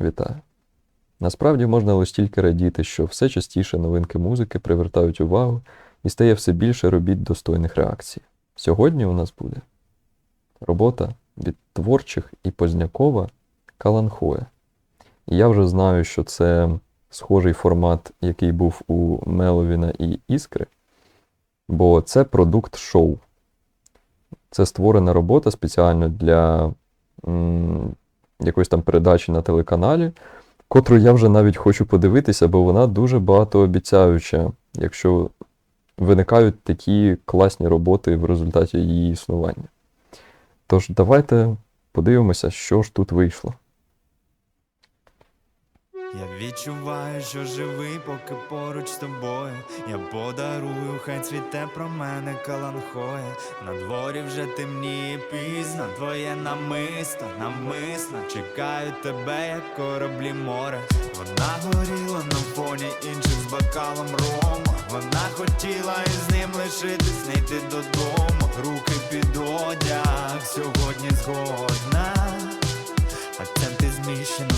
Вітаю. Насправді можна лише тільки радіти, що все частіше новинки музики привертають увагу і стає все більше робіт достойних реакцій. Сьогодні у нас буде робота від творчих і Познякова Каланхоя. І я вже знаю, що це схожий формат, який був у Меловіна і Іскри, бо це продукт шоу. Це створена робота спеціально для якоїсь там передачі на телеканалі, котру я вже навіть хочу подивитися, бо вона дуже багатообіцяюча, якщо виникають такі класні роботи в результаті її існування. Тож давайте подивимося, що ж тут вийшло. Я відчуваю, що живий, поки поруч з тобою. Я подарую, хай цвіте про мене каланхоє. На дворі вже темніє пізно, твоє намисто, намисно. Чекаю тебе, як кораблі море. Вона горіла на фоні інших з бокалом рому. Вона хотіла із ним лишитись, не йти додому. Руки під одяг, сьогодні згодна. Акценти зміщено,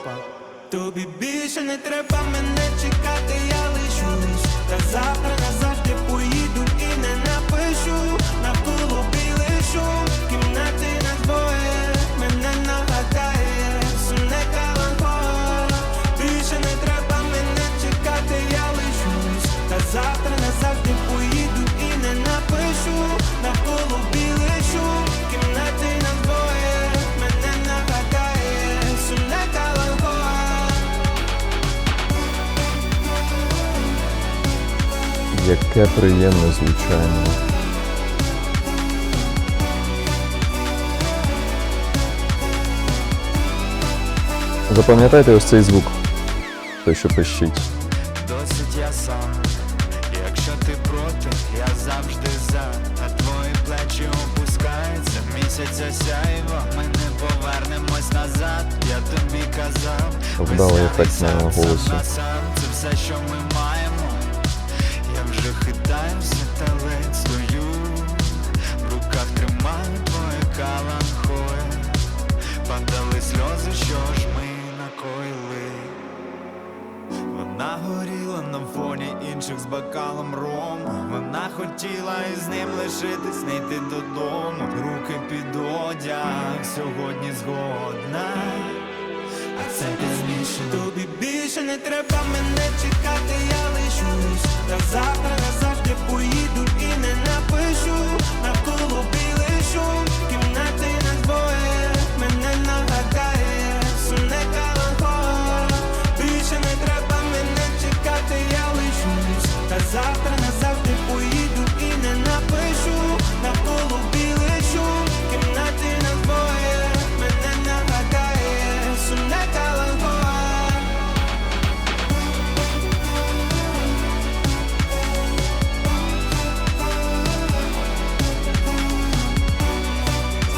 синкопа Тобі більше не треба мене чекати, я лишусь. Та завтра назавжди Яке приємне звучання. Запам'ятайте ось цей звук, той, що пищить. Досить я сам, якщо ти проти, я завжди за На твої плечі опускається місяця сяйво Ми не повернемось назад, я тобі казав Вдалий ефект на голосі. це все, що ми маємо бокалом рому. Вона хотіла із ним лишитись, не йти додому. Руки під одяг сьогодні згодна. А це пізніше. Тобі більше не треба мене чекати, я лишусь. Та завтра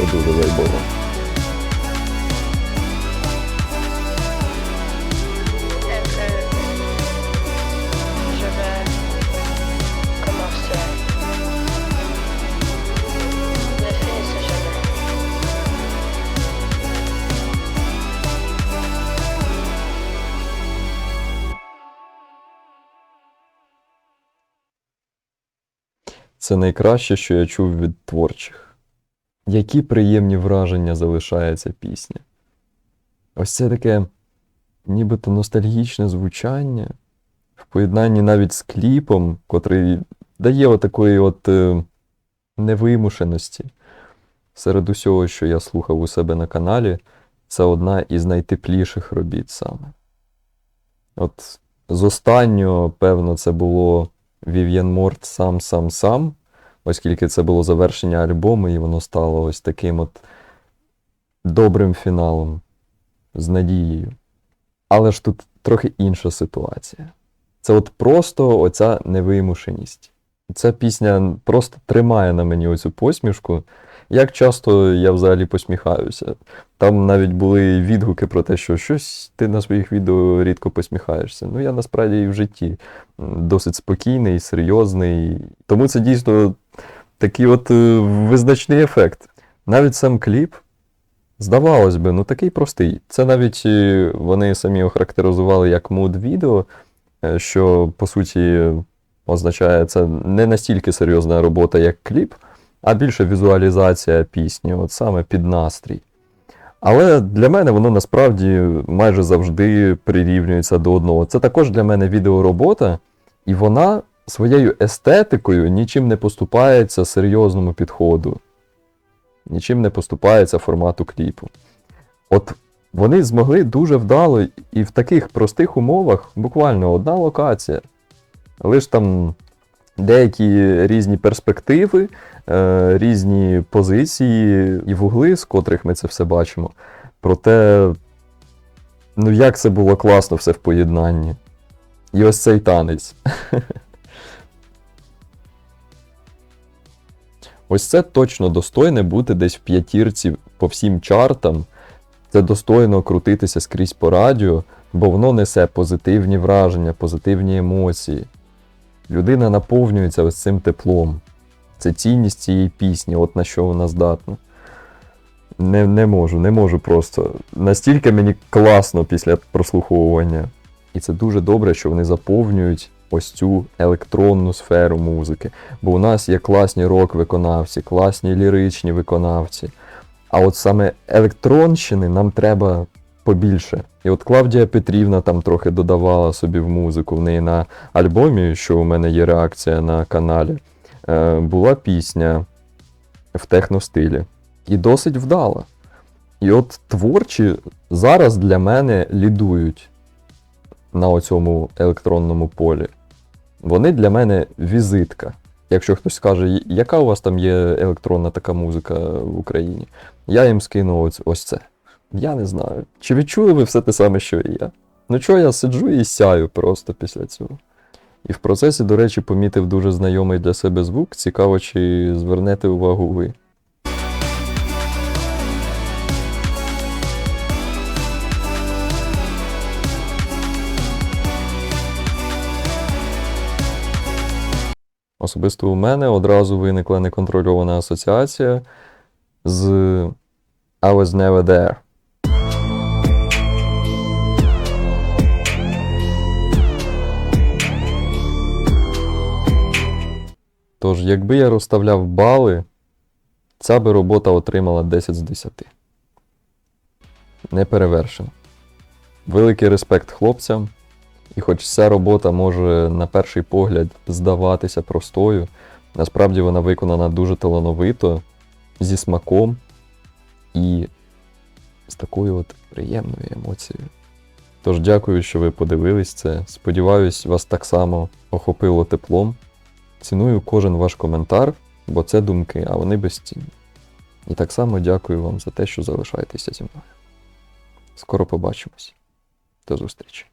Це дуже вайбово. Це найкраще, що я чув від творчих. Які приємні враження залишає ця пісня. Ось це таке нібито ностальгічне звучання в поєднанні навіть з кліпом, котрий дає отакої от е, невимушеності. Серед усього, що я слухав у себе на каналі, це одна із найтепліших робіт саме. От з останнього, певно, це було Вів'єн Морт сам сам сам, оскільки це було завершення альбому, і воно стало ось таким от добрим фіналом, з надією. Але ж тут трохи інша ситуація. Це от просто оця невимушеність. Ця пісня просто тримає на мені оцю посмішку. Як часто я взагалі посміхаюся. Там навіть були відгуки про те, що щось ти на своїх відео рідко посміхаєшся. Ну, я насправді і в житті досить спокійний, серйозний. Тому це дійсно такий от е, визначний ефект. Навіть сам кліп Здавалось би, ну такий простий. Це навіть е, вони самі охарактеризували як муд відео, е, що по суті означає, це не настільки серйозна робота, як кліп, а більше візуалізація пісні, от саме під настрій. Але для мене воно насправді майже завжди прирівнюється до одного. Це також для мене відеоробота, і вона своєю естетикою нічим не поступається серйозному підходу, нічим не поступається формату кліпу. От вони змогли дуже вдало і в таких простих умовах, буквально одна локація, лише там деякі різні перспективи, е, різні позиції і вугли, з котрих ми це все бачимо. Проте, ну як це було класно все в поєднанні. І ось цей танець. Ось це точно достойне бути десь в п'ятірці по всім чартам. Це достойно крутитися скрізь по радіо, бо воно несе позитивні враження, позитивні емоції. Людина наповнюється ось цим теплом. Це цінність цієї пісні, от на що вона здатна. Не, не можу, не можу просто. Настільки мені класно після прослуховування. І це дуже добре, що вони заповнюють ось цю електронну сферу музики. Бо у нас є класні рок-виконавці, класні ліричні виконавці. А от саме електронщини нам треба побільше. І от Клавдія Петрівна там трохи додавала собі в музику. В неї на альбомі, що у мене є реакція на каналі, е, була пісня в техностилі. І досить вдала. І от творчі зараз для мене лідують на оцьому електронному полі. Вони для мене візитка. Якщо хтось скаже, яка у вас там є електронна така музика в Україні, я їм скину ось, ось це. Я не знаю. Чи відчули ви все те саме, що і я? Ну чого я сиджу і сяю просто після цього. І в процесі, до речі, помітив дуже знайомий для себе звук. Цікаво, чи звернете увагу ви. Особисто у мене одразу виникла неконтрольована асоціація з I was never there. Тож, якби я розставляв бали, ця би робота отримала 10 з 10. Неперевершено. Великий респект хлопцям. І хоч ця робота може на перший погляд здаватися простою, насправді вона виконана дуже талановито, зі смаком і з такою от приємною емоцією. Тож дякую, що ви подивились це. Сподіваюсь, вас так само охопило теплом. Ціную кожен ваш коментар, бо це думки, а вони безцінні. І так само дякую вам за те, що залишаєтеся зі мною. Скоро побачимось. До зустрічі!